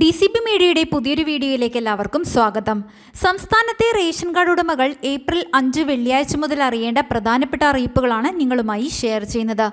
D C P മീഡിയയുടെ പുതിയൊരു വീഡിയോയിലേക്ക് എല്ലാവർക്കും സ്വാഗതം. സംസ്ഥാനത്തെ റേഷൻ കാർഡ് ഉടമകൾ ഏപ്രിൽ അഞ്ച് വെള്ളിയാഴ്ച മുതൽ അറിയേണ്ട പ്രധാനപ്പെട്ട അറിയിപ്പുകളാണ് നിങ്ങളുമായി ഷെയർ ചെയ്യുന്നത്.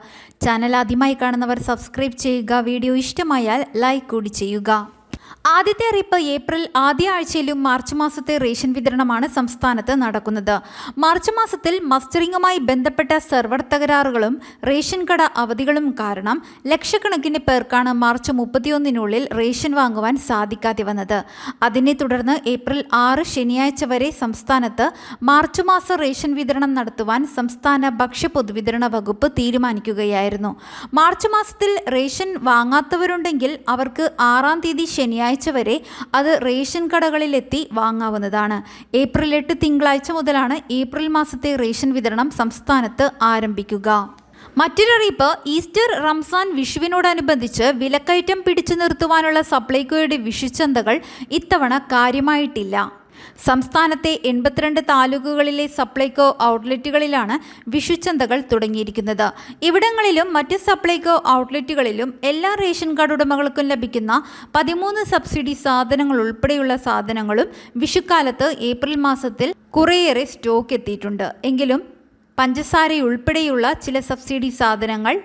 ചാനൽ ആദ്യമായി കാണുന്നവർ സബ്സ്ക്രൈബ് ചെയ്യുക വീഡിയോ ഇഷ്ടമായാൽ ലൈക്ക് കൂടി ചെയ്യുക. ആദ്യത്തെ അറിയിപ്പ് ഏപ്രിൽ ആദ്യ ആഴ്ചയിലും മാർച്ച് മാസത്തെ റേഷൻ വിതരണമാണ് സംസ്ഥാനത്ത് നടക്കുന്നത്. മാർച്ച് മാസത്തിൽ മസ്റ്ററിംഗുമായി ബന്ധപ്പെട്ട സെർവർ തകരാറുകളും റേഷൻ കട അവധികളും കാരണം ലക്ഷക്കണക്കിന് പേർക്കാണ് മാർച്ച് മുപ്പത്തിയൊന്നിനുള്ളിൽ റേഷൻ വാങ്ങുവാൻ സാധിക്കാതെ വന്നത്. അതിനെ തുടർന്ന് ഏപ്രിൽ ആറ് ശനിയാഴ്ച വരെ സംസ്ഥാനത്ത് മാർച്ച് മാസ റേഷൻ വിതരണം നടത്തുവാൻ സംസ്ഥാന ഭക്ഷ്യ പൊതുവിതരണ വകുപ്പ് തീരുമാനിക്കുകയായിരുന്നു. മാർച്ച് മാസത്തിൽ റേഷൻ വാങ്ങാത്തവരുണ്ടെങ്കിൽ അവർക്ക് ആറാം തീയതി ശനിയാഴ്ച വരെ അത് റേഷൻ കടകളിലെത്തി വാങ്ങാവുന്നതാണ്. ഏപ്രിൽ എട്ട് തിങ്കളാഴ്ച മുതലാണ് ഏപ്രിൽ മാസത്തെ റേഷൻ വിതരണം സംസ്ഥാനത്ത് ആരംഭിക്കുക. മറ്റൊരറിയിപ്പ് ഈസ്റ്റർ റംസാൻ വിഷുവിനോടനുബന്ധിച്ച് വിലക്കയറ്റം പിടിച്ചു നിർത്തുവാനുള്ള സപ്ലൈകോയുടെ വിഷുചന്തകൾ ഇത്തവണ കാര്യമായിട്ടില്ല. സംസ്ഥാനത്തെ എൺപത്തിരണ്ട് താലൂക്കുകളിലെ സപ്ലൈകോ ഔട്ട്ലെറ്റുകളിലാണ് വിഷുച്ചന്തകൾ തുടങ്ങിയിരിക്കുന്നത്. ഇവിടങ്ങളിലും മറ്റ് സപ്ലൈകോ ഔട്ട്ലെറ്റുകളിലും എല്ലാ റേഷൻ കാർഡ് ഉടമകൾക്കും ലഭിക്കുന്ന പതിമൂന്ന് സബ്സിഡി സാധനങ്ങൾ ഉൾപ്പെടെയുള്ള സാധനങ്ങളും വിഷുക്കാലത്ത് ഏപ്രിൽ മാസത്തിൽ കുറേയേറെ സ്റ്റോക്ക് എത്തിയിട്ടുണ്ട്. എങ്കിലും പഞ്ചസാരയുൾപ്പെടെയുള്ള ചില സബ്സിഡി സാധനങ്ങൾ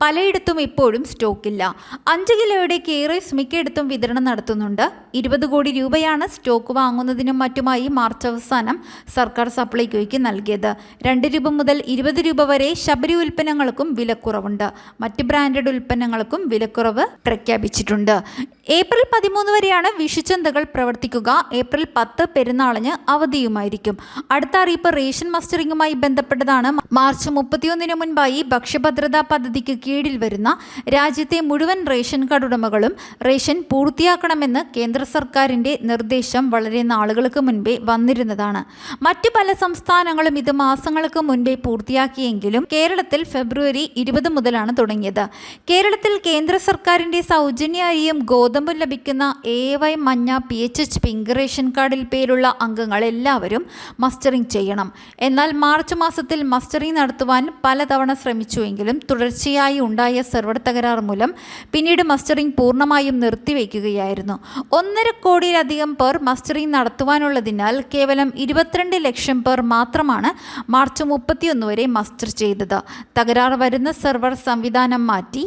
പലയിടത്തും ഇപ്പോഴും സ്റ്റോക്കില്ല. അഞ്ച് കിലോയുടെ കേറേസ് മിക്കയിടത്തും വിതരണം നടത്തുന്നുണ്ട്. ഇരുപത് കോടി രൂപയാണ് സ്റ്റോക്ക് വാങ്ങുന്നതിനും മറ്റുമായി മാർച്ച് അവസാനം സർക്കാർ സപ്ലൈകോയ്ക്ക് നൽകിയത്. രണ്ട് രൂപ മുതൽ ഇരുപത് രൂപ വരെ ശബരി ഉൽപ്പന്നങ്ങൾക്കും വിലക്കുറവുണ്ട്. മറ്റ് ബ്രാൻഡഡ് ഉൽപ്പന്നങ്ങൾക്കും വിലക്കുറവ് പ്രഖ്യാപിച്ചിട്ടുണ്ട്. ഏപ്രിൽ പതിമൂന്ന് വരെയാണ് വിഷുചന്തകൾ പ്രവർത്തിക്കുക. ഏപ്രിൽ പത്ത് പെരുന്നാളിന് അവധിയുമായിരിക്കും. അടുത്ത അറിയിപ്പ് റേഷൻ മസ്റ്ററിംഗുമായി ബന്ധപ്പെട്ടതാണ്. മാർച്ച് മുപ്പത്തിയൊന്നിന് മുൻപായി ഭക്ഷ്യഭദ്രതാ പദ്ധതിക്ക് കീഴിൽ വരുന്ന രാജ്യത്തെ മുഴുവൻ റേഷൻ കാർഡ് ഉടമകളും റേഷൻ പൂർത്തിയാക്കണമെന്ന് കേന്ദ്ര സർക്കാരിന്റെ നിർദ്ദേശം വളരെ നാളുകൾക്ക് മുൻപേ വന്നിരുന്നതാണ്. മറ്റ് പല സംസ്ഥാനങ്ങളും ഇത് മാസങ്ങൾക്ക് മുൻപേ പൂർത്തിയാക്കിയെങ്കിലും കേരളത്തിൽ ഫെബ്രുവരി ഇരുപത് മുതലാണ് തുടങ്ങിയത്. കേരളത്തിൽ കേന്ദ്ര സർക്കാരിന്റെ സൗജന്യ അരിയും ഗോതമ്പും ലഭിക്കുന്ന എ വൈ മഞ്ഞ P H H pink ration കാർഡിൽ പേരുള്ള അംഗങ്ങൾ എല്ലാവരും മസ്റ്ററിംഗ് ചെയ്യണം. എന്നാൽ മാർച്ച് മാസത്തിൽ മസ്റ്ററിംഗ് നടത്തുവാൻ പലതവണ ശ്രമിച്ചുവെങ്കിലും തുടർച്ചയായി ഉണ്ടായ സെർവർ തകരാർ മൂലം പിന്നീട് മസ്റ്ററിംഗ് പൂർണമായും നിർത്തിവെക്കുകയായിരുന്നു ഒന്നര കോടിയിലധികം പേർ മസ്റ്ററിംഗ് നടത്തുവാനുള്ളതിനാൽ കേവലം ഇരുപത്തിരണ്ട് ലക്ഷം പേർ മാത്രമാണ് മാർച്ച് മുപ്പത്തിയൊന്ന് വരെ മസ്റ്റർ ചെയ്തത്. തകരാർ വരുന്ന സെർവർ സംവിധാനം മാറ്റി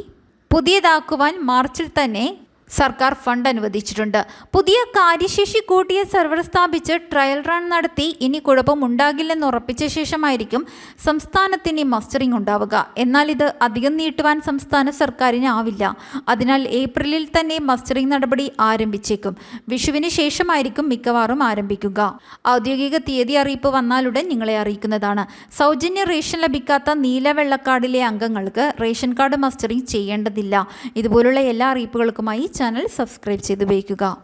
പുതിയതാക്കുവാൻ മാർച്ചിൽ തന്നെ സർക്കാർ ഫണ്ട് അനുവദിച്ചിട്ടുണ്ട്. പുതിയ കാര്യശേഷി കൂട്ടിയ സെർവർ സ്ഥാപിച്ച് ട്രയൽ റൺ നടത്തി ഇനി കുഴപ്പമുണ്ടാകില്ലെന്ന് ഉറപ്പിച്ച ശേഷമായിരിക്കും സംസ്ഥാനത്തിന് മസ്റ്ററിംഗ് ഉണ്ടാവുക. എന്നാൽ ഇത് അധികം നീട്ടുവാൻ സംസ്ഥാന സർക്കാരിനാവില്ല അതിനാൽ ഏപ്രിലിൽ തന്നെ മസ്റ്ററിംഗ് നടപടി ആരംഭിച്ചേക്കും. വിഷുവിന് ശേഷമായിരിക്കും മിക്കവാറും ആരംഭിക്കുക. ഔദ്യോഗിക തീയതി അറിയിപ്പ് വന്നാലുടൻ നിങ്ങളെ അറിയിക്കുന്നതാണ്. സൗജന്യ റേഷൻ ലഭിക്കാത്ത നീല വെള്ളക്കാർഡിലെ അംഗങ്ങൾക്ക് റേഷൻ കാർഡ് മസ്റ്ററിംഗ് ചെയ്യേണ്ടതില്ല. ഇതുപോലുള്ള എല്ലാ അറിയിപ്പുകൾക്കുമായി ചാനൽ സബ്സ്ക്രൈബ് ചെയ്ത് ഉപയോഗിക്കുക